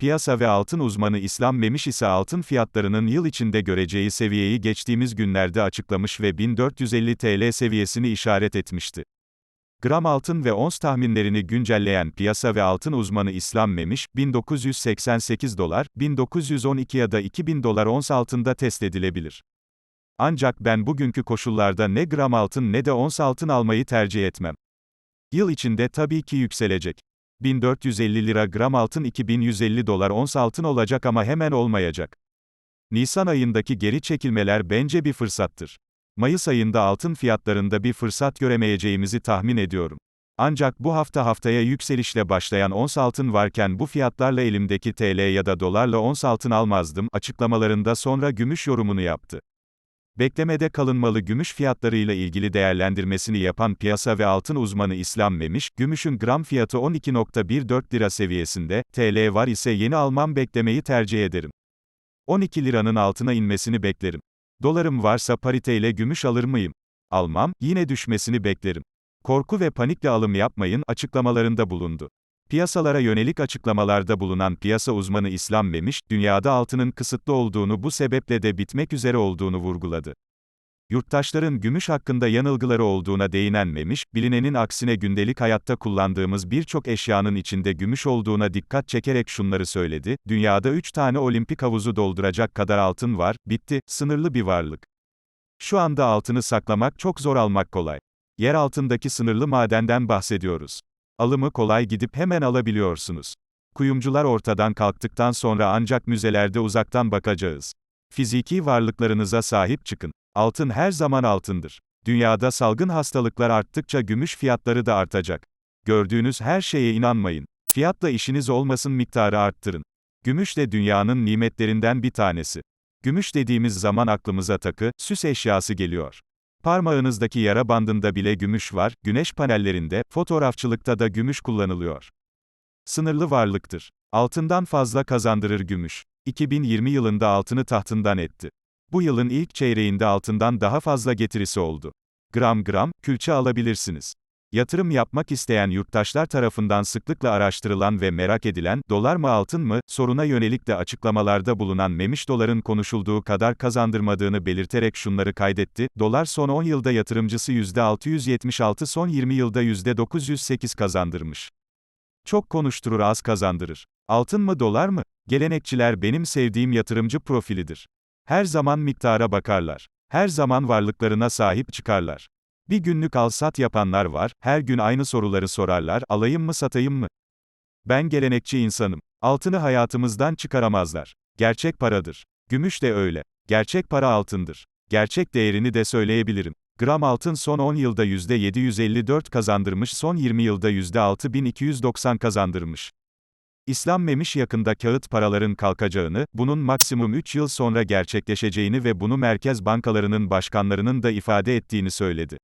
Piyasa ve altın uzmanı İslam Memiş ise altın fiyatlarının yıl içinde göreceği seviyeyi geçtiğimiz günlerde açıklamış ve 1450 TL seviyesini işaret etmişti. Gram altın ve ons tahminlerini güncelleyen piyasa ve altın uzmanı İslam Memiş, 1988 dolar, 1912 ya da 2000 dolar ons altında test edilebilir. Ancak ben bugünkü koşullarda ne gram altın ne de ons altın almayı tercih etmem. Yıl içinde tabii ki yükselecek. 1450 lira gram altın 2150 dolar ons altın olacak ama hemen olmayacak. Nisan ayındaki geri çekilmeler bence bir fırsattır. Mayıs ayında altın fiyatlarında bir fırsat göremeyeceğimizi tahmin ediyorum. Ancak bu hafta haftaya yükselişle başlayan ons altın varken bu fiyatlarla elimdeki TL ya da dolarla ons altın almazdım açıklamalarında sonra gümüş yorumunu yaptı. Beklemede kalınmalı gümüş fiyatlarıyla ilgili değerlendirmesini yapan piyasa ve altın uzmanı İslam Memiş, gümüşün gram fiyatı 12.14 lira seviyesinde, TL var ise yeni almam beklemeyi tercih ederim. 12 liranın altına inmesini beklerim. Dolarım varsa pariteyle gümüş alır mıyım? Almam, yine düşmesini beklerim. Korku ve panikle alım yapmayın açıklamalarında bulundu. Piyasalara yönelik açıklamalarda bulunan piyasa uzmanı İslam Memiş, dünyada altının kısıtlı olduğunu bu sebeple de bitmek üzere olduğunu vurguladı. Yurttaşların gümüş hakkında yanılgıları olduğuna değinen Memiş, bilinenin aksine gündelik hayatta kullandığımız birçok eşyanın içinde gümüş olduğuna dikkat çekerek şunları söyledi, dünyada 3 tane olimpik havuzu dolduracak kadar altın var, bitti, sınırlı bir varlık. Şu anda altını saklamak çok zor almak kolay. Yer altındaki sınırlı madenden bahsediyoruz. Alımı kolay gidip hemen alabiliyorsunuz. Kuyumcular ortadan kalktıktan sonra ancak müzelerde uzaktan bakacağız. Fiziki varlıklarınıza sahip çıkın. Altın her zaman altındır. Dünyada salgın hastalıklar arttıkça gümüş fiyatları da artacak. Gördüğünüz her şeye inanmayın. Fiyatla işiniz olmasın miktarı arttırın. Gümüş de dünyanın nimetlerinden bir tanesi. Gümüş dediğimiz zaman aklımıza takı, süs eşyası geliyor. Parmağınızdaki yara bandında bile gümüş var, güneş panellerinde, fotoğrafçılıkta da gümüş kullanılıyor. Sınırlı varlıktır. Altından fazla kazandırır gümüş. 2020 yılında altını tahtından etti. Bu yılın ilk çeyreğinde altından daha fazla getirisi oldu. Gram gram, külçe alabilirsiniz. Yatırım yapmak isteyen yurttaşlar tarafından sıklıkla araştırılan ve merak edilen, dolar mı altın mı, soruna yönelik de açıklamalarda bulunan Memiş doların konuşulduğu kadar kazandırmadığını belirterek şunları kaydetti, dolar son 10 yılda yatırımcısı %676 son 20 yılda %908 kazandırmış. Çok konuşturur az kazandırır. Altın mı dolar mı? Gelenekçiler benim sevdiğim yatırımcı profilidir. Her zaman miktara bakarlar. Her zaman varlıklarına sahip çıkarlar. Bir günlük al-sat yapanlar var, her gün aynı soruları sorarlar, alayım mı satayım mı? Ben gelenekçi insanım. Altını hayatımızdan çıkaramazlar. Gerçek paradır. Gümüş de öyle. Gerçek para altındır. Gerçek değerini de söyleyebilirim. Gram altın son 10 yılda %754 kazandırmış, son 20 yılda %6290 kazandırmış. İslam Memiş yakında kağıt paraların kalkacağını, bunun maksimum 3 yıl sonra gerçekleşeceğini ve bunu merkez bankalarının başkanlarının da ifade ettiğini söyledi.